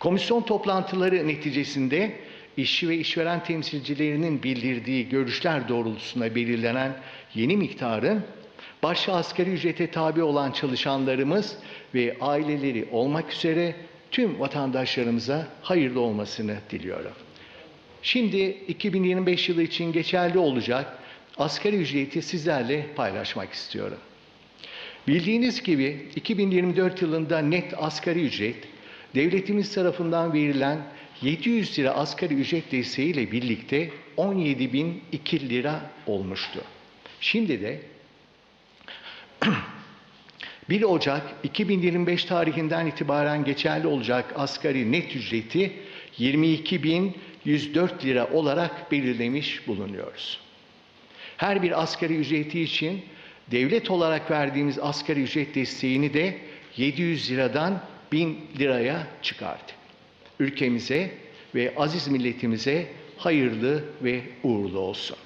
Komisyon toplantıları neticesinde işçi ve işveren temsilcilerinin bildirdiği görüşler doğrultusunda belirlenen yeni miktarın başta asgari ücrete tabi olan çalışanlarımız ve aileleri olmak üzere tüm vatandaşlarımıza hayırlı olmasını diliyorum. Şimdi 2025 yılı için geçerli olacak asgari ücreti sizlerle paylaşmak istiyorum. Bildiğiniz gibi 2024 yılında net asgari ücret devletimiz tarafından verilen 700 lira asgari ücret desteğiyle birlikte 17.002 lira olmuştu. Şimdi de 1 Ocak 2025 tarihinden itibaren geçerli olacak asgari net ücreti 22.104 lira olarak belirlemiş bulunuyoruz. Her bir asgari ücreti için devlet olarak verdiğimiz asgari ücret desteğini de 700 liradan 1000 liraya çıkardık. Ülkemize ve aziz milletimize hayırlı ve uğurlu olsun.